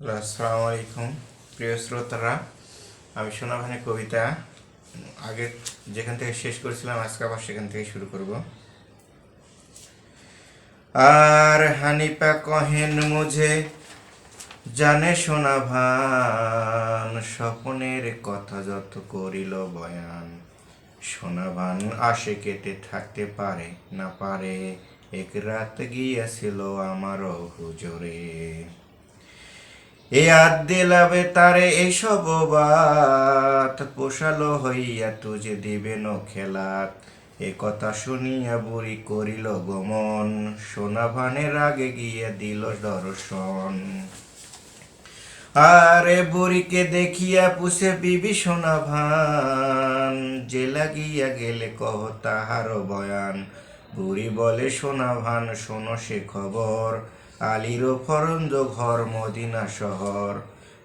আসসালামু আলাইকুম। প্রিয় শ্রোতারা, আমি সোনাভানি কবিতা। আগে যেখান থেকে শেষ করেছিলাম, আজকে আবার সেখান থেকে শুরু করব। আর হানিপা কহেন মুঝে, জানে সোনা ভান, স্বপনের কথা যত করিল বয়ান। সোনাভান আসে কেটে থাকতে পারে না পারে, এক রাত গিয়েছিল আমারও হুজরে। এ আর দিলাবে তারে এসব বাত। পোষালো হইয়া তুজে দিবে ন খেলাত। এ কথা শুনিয়া বুড়ি করিল গমন। সোনা ভানের আগে গিয়া দিল দর্শন। আরে বুড়িকে দেখিয়া পুষে বিবি সোনা ভান। যে লাগিয়া গেলে কহ তাহার বয়ান। বুড়ি বলে, সোনা ভান, শোনো সে খবর। আলির ফরঞ্জ ঘর মদিনা শহর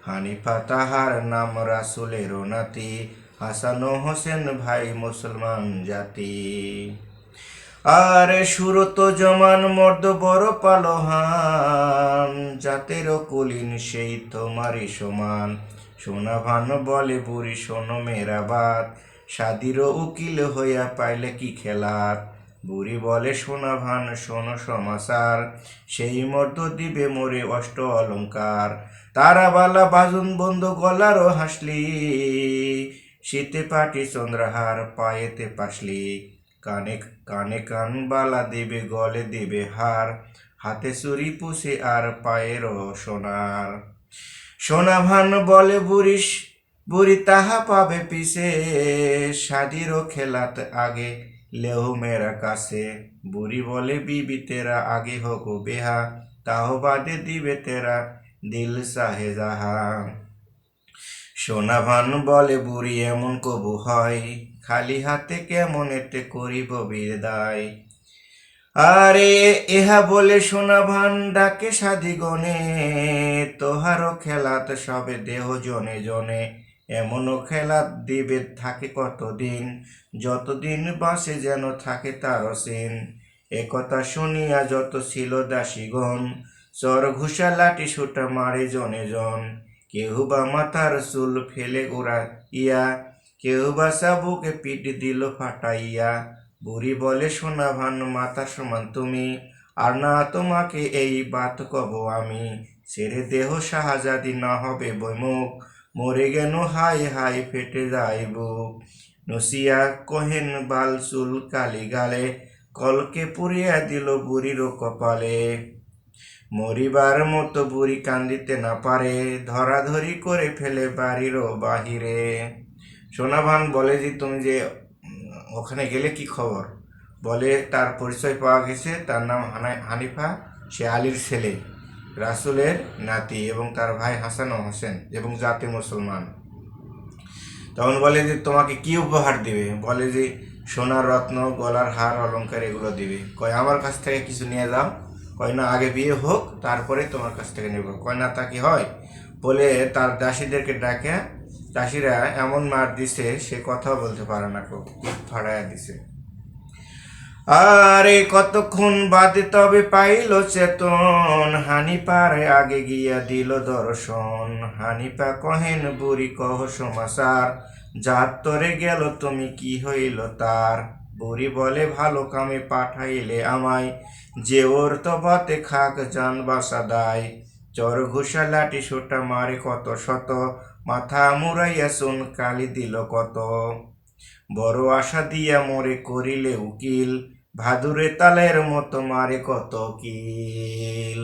হানিফা তাহার নাম রাসুলের নাতি হাসান হোসেন ভাই মুসলমান জাতি। আরে সুরত জমান মর্দ বড় পালোহান জাতের কুলিন সেই তোমারই সমান। সোনা ভান বলে বুড়ি শোনো মেরা বাত সাদির উকিল হইয়া পাইলে কি খেলাত? বুড়ি বলে সোনা ভান, শোনো সমাচার। সেই মর্দ দিবে মোরে অষ্ট অলঙ্কার। তারা বালা বাজুন বন্ধু গলারও হাসলি। শীতে পাটি চন্দ্রহার পায়েতে পাসলি। কানে কানে কান বালা দেবে, গলে দেবে হার। হাতে চুরি পুষে আর পায়েরও সোনার। সোনা ভান, বলে বুড়িস বুড়ি তাহা পাবে পিছে সাদিরও খেলাত আগে লেহু মেরা কাছে, বুড়ি বলে, বিবি, তেরা আগে হোক বেহা, তাহ বাদে দিবে তেরা দিল সাহে যাহা সোনা ভান বলে, বুড়ি, এমন কবু হয়, খালি হাতে কেমন এতে করিব বিদায়? আরে, এহা বলে সোনা ভান ডাকে সাধিগণে তোহারও খেলাত সবে দেহ জনে জনে। এমনও খেলা দিবে থাকে কতদিন? যতদিন বাসে যেন থাকে তার সিন। একথা শুনিয়া যত ছিল দাসীগণ চর ঘুষা লাঠি সুটা মারে জনে জন। কেউ বা মাথার চুল ফেলে গোড়া ইয়া কেউ বা সাবুকে পিঠ দিল ফাটাইয়া। বুড়ি বলে, সোনা ভান, মাথা সমান তুমি, আর না তোমাকে এই বাত কব আমি। ছেড়ে দেহ শাহজাদি না হবে বৈমুখ মরে গেন হাই হাই ফেটে যাইব। নসিয়া কহেন বাল চুল কালি গালে, কলকে পুড়িয়া দিল বুড়ির কপালে। মরিবার মতো বুড়ি কান্দিতে না পারে ধরাধরি করে ফেলে বাড়ির বাহিরে সোনাভান বলে যে তুমি যে ওখানে গেলে কি খবর বলে তার পরিচয় পাওয়া গেছে তার নাম হানা- হানিফা সে আলীর ছেলে। রাসুলের নাতি এবং তার ভাই হাসান ও হোসেন এবং জাতি মুসলমান। তখন বলে যে, তোমাকে কি উপহার দিবে? বলে যে, সোনার রত্ন, গলার হার অলঙ্কার এগুলো দিবে। কয়, আমার কাছ থেকে কিছু নিয়ে যাও। কয়, না, আগে বিয়ে হোক, তারপরে তোমার কাছ থেকে নেব। কয়, না, তা কি হয়? বলে, তার দাসীদেরকে ডাকে দাসীরা এমন মার দিছে, সে কথাও বলতে পারে না কো পিঠ ফাড়াইয়া দিছে। আরে কতক্ষণ বাদে তবে পাইল চেতন। হানি পারে আগে গিয়া দিল দর্শন। হানিপা কহেন, বুড়ি, কহ সমাচার। যার তরে গেল, তুমি কি হইল তার? বুড়ি বলে, ভালো কামে পাঠাইলে আমায়। যে ওর তো তবাতে খাক যান বাসা দায়। চর ঘুষা লাঠি সোটা মারে কত শত। মাথা মুরাইয়া সোন কালি দিল কত। বড় আশা দিয়া মোরে করিলে উকিল। ভাদুরে তালের মতো মারে কত কিল?